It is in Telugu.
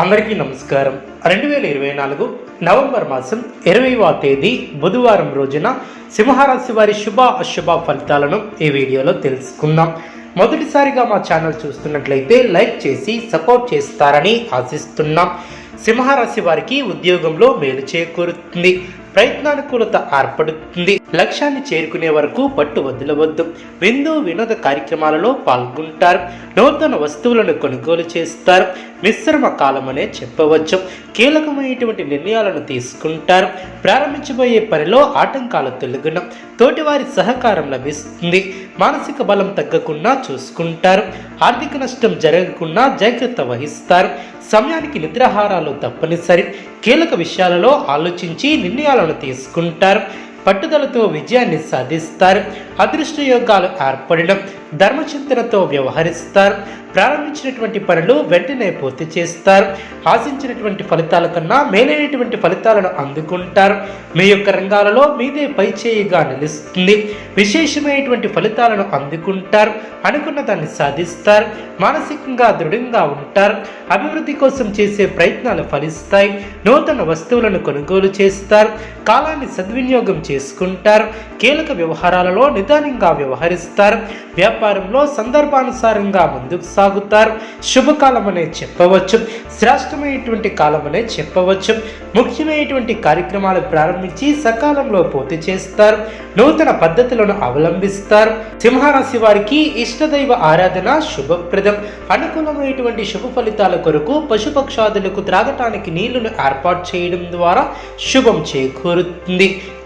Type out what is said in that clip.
అందరికీ నమస్కారం. రెండు వేల ఇరవై నాలుగు నవంబర్ మాసం ఇరవైవ తేదీ బుధవారం రోజున సింహరాశి వారి శుభ అశుభ ఫలితాలను ఈ వీడియోలో తెలుసుకుందాం. మొదటిసారిగా మా ఛానల్ చూస్తున్నట్లయితే లైక్ చేసి సపోర్ట్ చేస్తారని ఆశిస్తున్నాం. సింహరాశి వారికి ఉద్యోగంలో మేలు చేకూరుతుంది. ప్రయత్నానుకూలత ఏర్పడుతుంది. లక్ష్యాన్ని చేరుకునే వరకు పట్టు వదలవద్దు. విందు వినోద కార్యక్రమాలలో పాల్గొంటారు. నూతన వస్తువులను కొనుగోలు చేస్తారు. మిశ్రమ కాలమనే చెప్పవచ్చు. కీలకమైనటువంటి నిర్ణయాలను తీసుకుంటారు. ప్రారంభించబోయే పనిలో ఆటంకాలు తొలగిన తోటివారి సహకారం లభిస్తుంది. మానసిక బలం తగ్గకుండా చూసుకుంటారు. ఆర్థిక నష్టం జరగకుండా జాగ్రత్త వహిస్తారు. సమయానికి నిద్రాహారాలు తప్పనిసరి. కీలక విషయాలలో ఆలోచించి నిర్ణయాలను తీసుకుంటారు. పట్టుదలతో విజయాన్ని సాధిస్తారు. అదృష్ట యోగాలు ఏర్పడడం ధర్మచింతనతో వ్యవహరిస్తారు. ప్రారంభించినటువంటి పనులు వెంటనే పూర్తి చేస్తారు. ఆశించినటువంటి ఫలితాల కన్నా మేలైనటువంటి ఫలితాలను అందుకుంటారు. మీ యొక్క రంగాలలో మీదే పైచేయిగా నిలుస్తుంది. విశేషమైనటువంటి ఫలితాలను అందుకుంటారు. అనుకున్న దాన్ని సాధిస్తారు. మానసికంగా దృఢంగా ఉంటారు. అభివృద్ధి కోసం చేసే ప్రయత్నాలు ఫలిస్తాయి. నూతన వస్తువులను కొనుగోలు చేస్తారు. కాలాన్ని సద్వినియోగం చేసుకుంటారు. కీలక వ్యవహారాలలో నిదానంగా వ్యవహరిస్తారు. వ్యాపారంలో సందర్భానుసారంగా ముందుకు సాగుతారు. శుభకాలం అనే చెప్పవచ్చు. శ్రేష్టమైనటువంటి కాలం అనే చెప్పవచ్చు. ముఖ్యమైనటువంటి కార్యక్రమాలు ప్రారంభించి సకాలంలో పూర్తి చేస్తారు. నూతన పద్ధతులను అవలంబిస్తారు. సింహరాశి వారికి ఇష్టదైవ ఆరాధన శుభప్రదం. అనుకూలమైనటువంటి శుభ ఫలితాల కొరకు పశుపక్షాదులకు త్రాగటానికి నీళ్ళను ఏర్పాటు చేయడం ద్వారా శుభం చేకూరుతుంది.